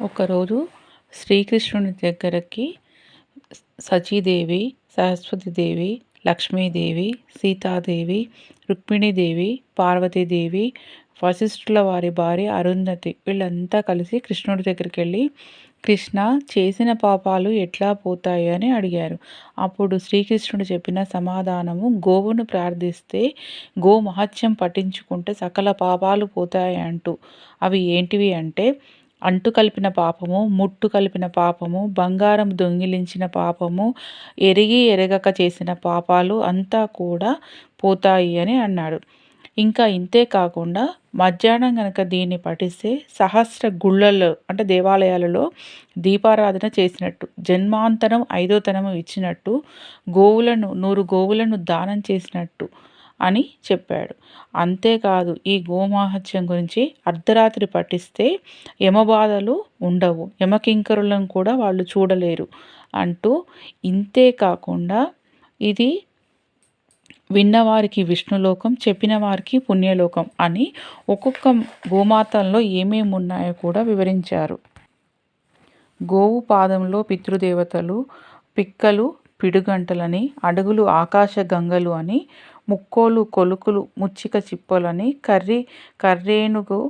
ఒకరోజు శ్రీకృష్ణుని దగ్గరకి సచీదేవి సరస్వతీదేవి లక్ష్మీదేవి సీతాదేవి రుక్మిణీదేవి పార్వతీదేవి వశిష్ఠుల వారి భార్య అరుంధతి వీళ్ళంతా కలిసి కృష్ణుడి దగ్గరికి వెళ్ళి కృష్ణ చేసిన పాపాలు ఎట్లా పోతాయి? అని అడిగారు. అప్పుడు శ్రీకృష్ణుడు చెప్పిన సమాధానము గోవును ప్రార్థిస్తే గో మహత్యం పఠించుకుంటే సకల పాపాలు పోతాయి అంటూ అవి ఏంటివి అంటే అంటు కలిపిన పాపము ముట్టు కలిపిన పాపము బంగారం దొంగిలించిన పాపము ఎరిగి ఎరగక చేసిన పాపాలు అంతా కూడా పోతాయి అని అన్నాడు. ఇంకా ఇంతే కాకుండా మధ్యాహ్నం కనుక దీన్ని పఠిస్తే సహస్ర గుళ్ళల్లో అంటే దేవాలయాలలో దీపారాధన చేసినట్టు జన్మాంతరం ఐదోతనము ఇచ్చినట్టు గోవులను నూరు గోవులను దానం చేసినట్టు అని చెప్పాడు. అంతేకాదు ఈ గోమహత్యం గురించి అర్ధరాత్రి పఠిస్తే యమబాధలు ఉండవు. యమకింకరులను కూడా వాళ్ళు చూడలేరు అంటూ ఇంతే కాకుండా ఇది విన్నవారికి విష్ణులోకం చెప్పిన వారికి పుణ్యలోకం అని ఒక్కొక్క గోమాతల్లో ఏమేమి ఉన్నాయో కూడా వివరించారు. గోవు పాదంలో పితృదేవతలు పిక్కలు పిడుగంటలని అడుగులు ఆకాశ గంగలు అని ముక్కోలు కొలుకులు ముచ్చిక చిప్పలని కర్రి కర్రేనుగు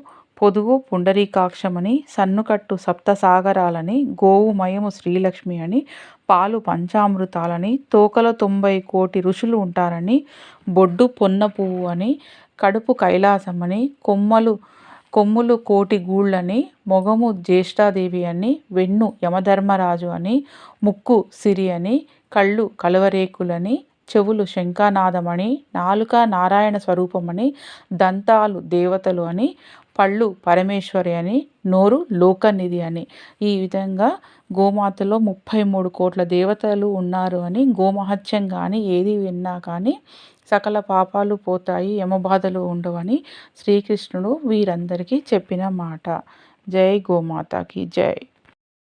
పొదుగు పుండరీకాక్షమని సన్నుకట్టు సప్తసాగరాలని గోవుమయము శ్రీలక్ష్మి అని పాలు పంచామృతాలని తోకల తొంభై కోటి ఋషులు ఉంటారని బొడ్డు పొన్న పువ్వు అని కడుపు కైలాసమని కొమ్మలు కొమ్ములు కోటి గూళ్ళని మొగము జ్యేష్ఠాదేవి అని వెన్ను యమధర్మరాజు అని ముక్కు సిరి అని కళ్ళు కలవరేకులని చెవులు శంఖానాదమని నాలుక నారాయణ స్వరూపమని దంతాలు దేవతలు అని పళ్ళు పరమేశ్వరి అని నోరు లోకనిధి అని. ఈ విధంగా గోమాతలో ముప్పై మూడు కోట్ల దేవతలు ఉన్నారు అని గోమహత్యం కానీ ఏది విన్నా కానీ సకల పాపాలు పోతాయి యమబాధలు ఉండవని శ్రీకృష్ణుడు వీరందరికీ చెప్పిన మాట. జై గోమాతకి జై.